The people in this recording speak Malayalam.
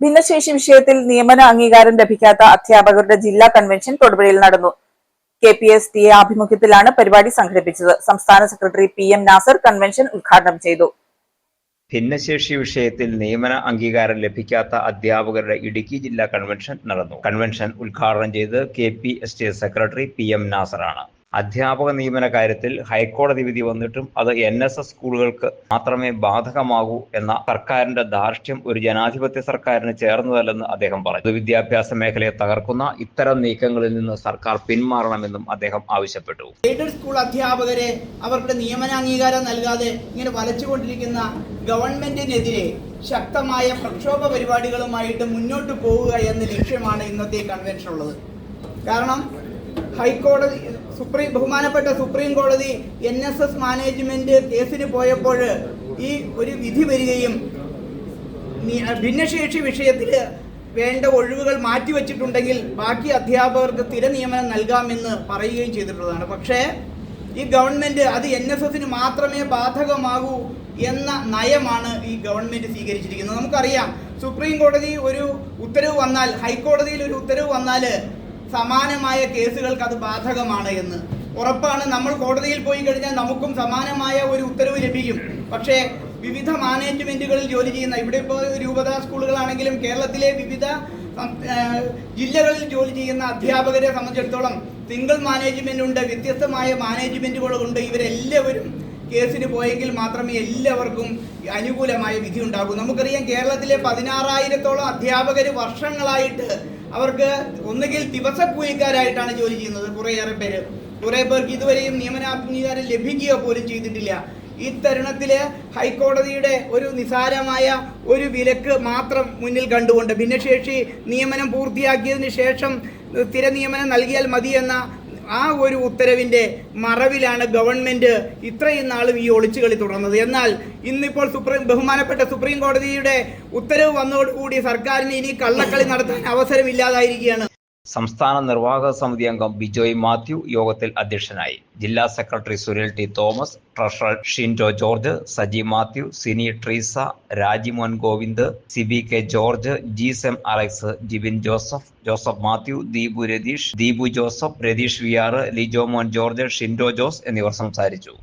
ഭിന്നശേഷി വിഷയത്തിൽ നിയമന അംഗീകാരം ലഭിക്കാത്ത അധ്യാപകരുടെ ജില്ലാ കൺവെൻഷൻ തൊടുപുഴയിൽ നടന്നു. K P S T A ആഭിമുഖ്യത്തിലാണ് പരിപാടി സംഘടിപ്പിച്ചത്. സംസ്ഥാന secretary P M Nasar convention ഉദ്ഘാടനം ചെയ്തു. ഭിന്നശേഷി വിഷയത്തിൽ നിയമന അംഗീകാരം ലഭിക്കാത്ത അധ്യാപകരുടെ ഇടുക്കി ജില്ലാ കൺവെൻഷൻ നടന്നു. കൺവെൻഷൻ ഉദ്ഘാടനം ചെയ്ത് K P S T secretary P M നാസറാണ്. അധ്യാപക നിയമന കാര്യത്തിൽ ഹൈക്കോടതി വിധി വന്നിട്ടും അത് എൻ എസ് എസ് സ്കൂളുകൾക്ക് മാത്രമേ ബാധകമാകൂ എന്ന സർക്കാരിന്റെ ധാർഷ്ട്യം ഒരു ജനാധിപത്യ സർക്കാരിന് ചേർന്നതല്ലെന്ന് അദ്ദേഹം പറഞ്ഞു. വിദ്യാഭ്യാസ മേഖലയെ തകർക്കുന്ന ഇത്തരം നീക്കങ്ങളിൽ നിന്ന് സർക്കാർ പിന്മാറണമെന്നും അദ്ദേഹം ആവശ്യപ്പെട്ടു. എയ്ഡഡ് സ്കൂൾ അധ്യാപകരെ നിയമന നിയമനാംഗീകാരം നൽകാതെ ഇങ്ങനെ വലച്ചുകൊണ്ടിരിക്കുന്ന ഗവൺമെന്റിനെതിരെ ശക്തമായ പ്രക്ഷോഭ പരിപാടികളുമായിട്ട് മുന്നോട്ട് പോവുക എന്ന ലക്ഷ്യമാണ് ഇന്നത്തെ കൺവെൻഷൻ ഉള്ളത്. കാരണം ഹൈക്കോടതി സുപ്രീം ബഹുമാനപ്പെട്ട സുപ്രീം കോടതി എൻ എസ് എസ് മാനേജ്മെന്റ് കേസിന് പോയപ്പോൾ ഈ ഒരു വിധി വരികയും ഭിന്നശേഷി വിഷയത്തിൽ വേണ്ട ഒഴിവുകൾ മാറ്റിവെച്ചിട്ടുണ്ടെങ്കിൽ ബാക്കി അധ്യാപകർക്ക് സ്ഥിര നിയമനം നൽകാമെന്ന് പറയുകയും ചെയ്തിട്ടുള്ളതാണ്. പക്ഷേ ഈ ഗവൺമെന്റ് അത് എൻ എസ് എസിന് മാത്രമേ ബാധകമാകൂ എന്ന നയമാണ് ഈ ഗവൺമെന്റ് സ്വീകരിച്ചിരിക്കുന്നത്. നമുക്കറിയാം സുപ്രീം കോടതി ഒരു ഉത്തരവ് വന്നാൽ ഹൈക്കോടതിയിൽ ഒരു ഉത്തരവ് വന്നാൽ സമാനമായ കേസുകൾക്ക് അത് ബാധകമാണ് എന്ന്. ഉറപ്പാണ് നമ്മൾ കോടതിയിൽ പോയി കഴിഞ്ഞാൽ നമുക്കും സമാനമായ ഒരു ഉത്തരവ് ലഭിക്കും. പക്ഷേ വിവിധ മാനേജ്മെന്റുകളിൽ ജോലി ചെയ്യുന്ന ഇവിടെ ഇപ്പോൾ രൂപതാ സ്കൂളുകളാണെങ്കിലും കേരളത്തിലെ വിവിധ ജില്ലകളിൽ ജോലി ചെയ്യുന്ന അധ്യാപകരെ സംബന്ധിച്ചിടത്തോളം സിംഗിൾ മാനേജ്മെന്റ് ഉണ്ട് വ്യത്യസ്തമായ മാനേജ്മെന്റുകളുണ്ട് ഇവരെല്ലാവരും കേസിന് പോയെങ്കിൽ മാത്രമേ എല്ലാവർക്കും അനുകൂലമായ വിധി ഉണ്ടാകൂ. നമുക്കറിയാം കേരളത്തിലെ പതിനാറായിരത്തോളം അധ്യാപകർ വർഷങ്ങളായിട്ട് അവർക്ക് ഒന്നുകിൽ ദിവസക്കൂലിക്കാരായിട്ടാണ് ജോലി ചെയ്യുന്നത്. കുറേയേറെ പേര്. കുറേ പേർക്ക് ഇതുവരെയും നിയമനാംഗീകാരം ലഭിക്കുക പോലും ചെയ്തിട്ടില്ല. ഈ തരുണത്തിൽ ഹൈക്കോടതിയുടെ ഒരു നിസാരമായ ഒരു വിലക്ക് മാത്രം മുന്നിൽ കണ്ടുകൊണ്ട് ഭിന്നശേഷി നിയമനം പൂർത്തിയാക്കിയതിന് ശേഷം സ്ഥിര നിയമനം നൽകിയാൽ മതിയെന്ന ആ ഒരു ഉത്തരവിന്റെ മറവിലാണ് ഗവൺമെന്റ് ഇത്രയും നാളും ഈ ഒളിച്ചുകളി തുടർന്നത്. എന്നാൽ ഇന്നിപ്പോൾ സുപ്രീം ബഹുമാനപ്പെട്ട സുപ്രീം കോടതിയുടെ ഉത്തരവ് വന്നതോടുകൂടി സർക്കാരിന് ഇനി കള്ളക്കളി നടത്താൻ അവസരമില്ലാതായിരിക്കുകയാണ്. സംസ്ഥാന നിർവാഹക സമിതി അംഗം ബിജോയ് മാത്യു യോഗത്തിൽ അധ്യക്ഷനായി. ജില്ലാ secretary Sunil T Thomas treasurer Shindo George Saji Mathew Cini Treesa Rajimon Govind Sibi K George G M Alex Jibin Joseph Joseph Mathew Deepu Ratheesh Deepu Joseph Ratheesh വിയാറ് Lijomon George Shindo Jose എന്നിവർ സംസാരിച്ചു.